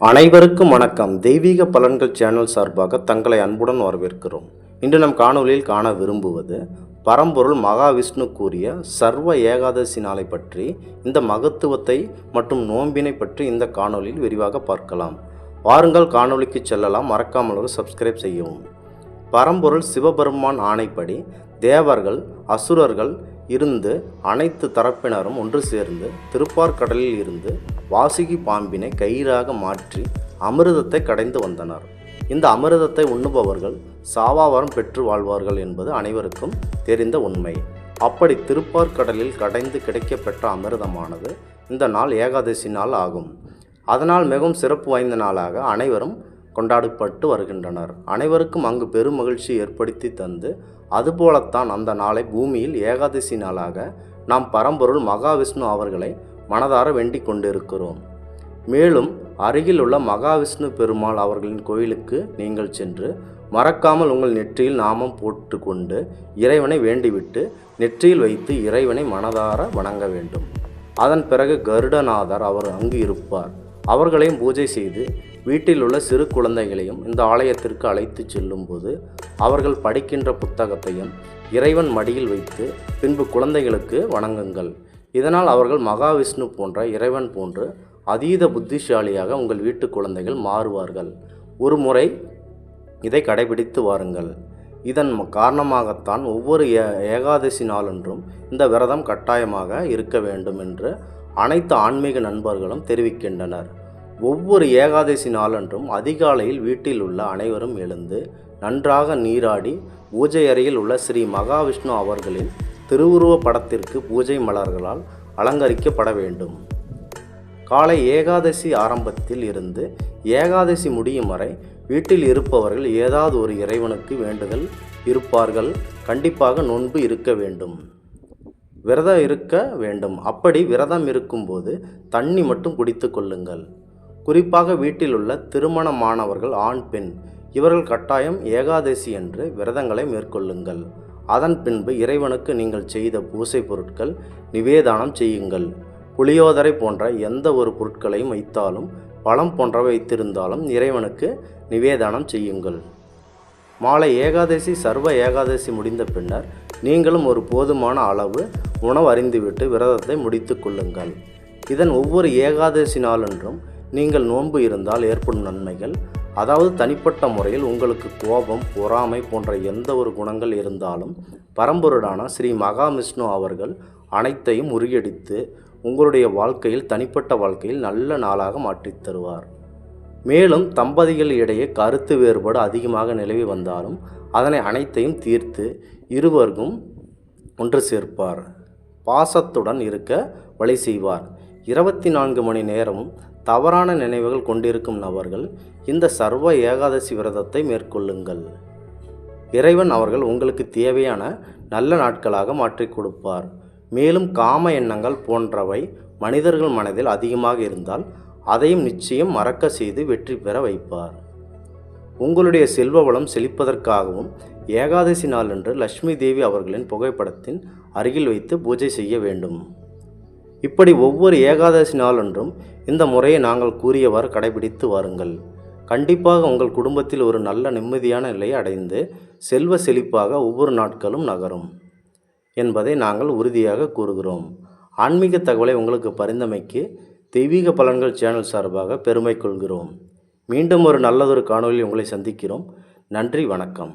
அனைவருக்கும் வணக்கம். தெய்வீக பலன்கள் சேனல் சார்பாக தங்களை அன்புடன் வரவேற்கிறோம். இன்று நம் காணொலியில் காண விரும்புவது பரம்பொருள் மகாவிஷ்ணு கூறிய சர்வ ஏகாதசி நாளை பற்றி இந்த மகத்துவத்தை மற்றும் நோன்பினை பற்றி இந்த காணொலியில் விரிவாக பார்க்கலாம். வாருங்கள் காணொளிக்கு செல்லலாம். மறக்காமல் ஒரு சப்ஸ்கிரைப் செய்யவும். பரம்பொருள் சிவபெருமான் ஆணைப்படி தேவர்கள் அசுரர்கள் இருந்து அனைத்து தரப்பினரும் ஒன்று சேர்ந்து திருப்பார்கடலில் இருந்து வாசுகி பாம்பினை கயிறாக மாற்றி அமிர்தத்தை கடைந்து வந்தனர். இந்த அமிர்தத்தை உண்ணுபவர்கள் சாவாவரம் பெற்று வாழ்வார்கள் என்பது அனைவருக்கும் தெரிந்த உண்மை. அப்படி திருப்பார்கடலில் கடைந்து கிடைக்கப்பெற்ற அமிர்தமானது இந்த நாள் ஏகாதசி நாள் ஆகும். அதனால் மிகவும் சிறப்பு வாய்ந்த நாளாக அனைவரும் கொண்டாடப்பட்டு வருகின்றனர். அனைவருக்கும் அங்கு பெரும் மகிழ்ச்சி ஏற்படுத்தி தந்து அதுபோலத்தான் அந்த நாளை பூமியில் ஏகாதசி நாளாக நாம் பரம்பொருள் மகாவிஷ்ணு அவர்களை மனதார வேண்டிக் கொண்டிருக்கிறோம். மேலும் அருகில் உள்ள மகாவிஷ்ணு பெருமாள் அவர்களின் கோயிலுக்கு நீங்கள் சென்று மறக்காமல் உங்கள் நெற்றியில் நாமம் போட்டுக்கொண்டு இறைவனை வேண்டிவிட்டு நெற்றியில் வைத்து இறைவனை மனதார வணங்க வேண்டும். அதன் பிறகு கருடநாதர் அவர் அங்கு இருப்பார். அவர்களையும் பூஜை செய்து வீட்டில் உள்ள சிறு குழந்தைகளையும் இந்த ஆலயத்திற்கு அழைத்து செல்லும்போது அவர்கள் படிக்கின்ற புத்தகத்தையும் இறைவன் மடியில் வைத்து பின்பு குழந்தைகளுக்கு வணங்குங்கள். இதனால் அவர்கள் மகாவிஷ்ணு போன்ற இறைவன் போன்று அதீத புத்திசாலியாக உங்கள் வீட்டு குழந்தைகள் மாறுவார்கள். ஒரு முறை இதை கடைபிடித்து வாருங்கள். இதன் காரணமாகத்தான் ஒவ்வொரு ஏ ஏகாதசி நாளன்றும் இந்த விரதம் கட்டாயமாக இருக்க வேண்டும் என்று அனைத்து ஆன்மீக நண்பர்களும் தெரிவிக்கின்றனர். ஒவ்வொரு ஏகாதசி நாளன்றும் அதிகாலையில் வீட்டில் உள்ள அனைவரும் எழுந்து நன்றாக நீராடி பூஜை அறையில் உள்ள ஸ்ரீ மகாவிஷ்ணு அவர்களின் திருவுருவ படத்திற்கு பூஜை மலர்களால் அலங்கரிக்கப்பட வேண்டும். காலை ஏகாதசி ஆரம்பத்தில் இருந்து ஏகாதசி முடியும் வரை வீட்டில் இருப்பவர்கள் ஏதாவது ஒரு இறைவனுக்கு வேண்டுதல் இருப்பார்கள். கண்டிப்பாக நோன்பு இருக்க வேண்டும். விரதம் இருக்க வேண்டும். அப்படி விரதம் இருக்கும்போது தண்ணி மட்டும் குடித்து கொள்ளுங்கள். குறிப்பாக வீட்டில் உள்ள திருமணமானவர்கள் ஆண் பெண் இவர்கள் கட்டாயம் ஏகாதசி என்று விரதங்களை மேற்கொள்ளுங்கள். அதன் பின்பு இறைவனுக்கு நீங்கள் செய்த பூசை பொருட்கள் நிவேதானம் செய்யுங்கள். புளியோதரை போன்ற எந்த ஒரு பொருட்களையும் வைத்தாலும் பழம் போன்றவை வைத்திருந்தாலும் இறைவனுக்கு நிவேதானம் செய்யுங்கள். மாலை ஏகாதசி சர்வ ஏகாதசி முடிந்த பின்னர் நீங்களும் ஒரு போதுமான அளவு உணவு அறிந்துவிட்டு விரதத்தை முடித்து கொள்ளுங்கள். இதன் ஒவ்வொரு ஏகாதசி நாளன்றும் நீங்கள் நோன்பு இருந்தால் ஏற்படும் நன்மைகள் அதாவது தனிப்பட்ட முறையில் உங்களுக்கு கோபம் பொறாமை போன்ற எந்த ஒரு குணங்கள் இருந்தாலும் பரம்பொருடான ஸ்ரீ மகாவிஷ்ணு அவர்கள் அனைத்தையும் முறியடித்து உங்களுடைய வாழ்க்கையில் தனிப்பட்ட வாழ்க்கையில் நல்ல நாளாக மாற்றித் தருவார். மேலும் தம்பதிகள் இடையே கருத்து வேறுபாடு அதிகமாக நிலவி வந்தாலும் அதனை அனைத்தையும் தீர்த்து இருவருக்கும் ஒன்று சேர்ப்பார். பாசத்துடன் இருக்க வழி செய்வார். இருபத்தி நான்கு மணி நேரமும் தவறான நினைவுகள் கொண்டிருக்கும் நபர்கள் இந்த சர்வ ஏகாதசி விரதத்தை மேற்கொள்ளுங்கள். இறைவன் அவர்கள் உங்களுக்கு தேவையான நல்ல நாட்களாக மாற்றிக் கொடுப்பார். மேலும் காம எண்ணங்கள் போன்றவை மனிதர்கள் மனதில் அதிகமாக இருந்தால் அதையும் நிச்சயம் மறக்க செய்து வெற்றி பெற வைப்பார். உங்களுடைய செல்வ வளம் செழிப்பதற்காகவும் ஏகாதசி நாளன்று லட்சுமி தேவி அவர்களின் புகைப்படத்தின் அருகில் வைத்து பூஜை செய்ய வேண்டும். இப்படி ஒவ்வொரு ஏகாதசி நாளன்றும் இந்த முறையை நாங்கள் கூறியவாறு கடைபிடித்து வாருங்கள். கண்டிப்பாக உங்கள் குடும்பத்தில் ஒரு நல்ல நிம்மதியான நிலையை அடைந்து செல்வ செழிப்பாக ஒவ்வொரு நாட்களும் நகரும் என்பதை நாங்கள் உறுதியாக கூறுகிறோம். ஆன்மீக தகவலை உங்களுக்கு பரிந்தமைக்கு தெய்வீக பலன்கள் சேனல் சார்பாக பெருமை கொள்கிறோம் மீண்டும் ஒரு நல்லதொரு காணொளியில் உங்களை சந்திக்கிறோம். நன்றி வணக்கம்.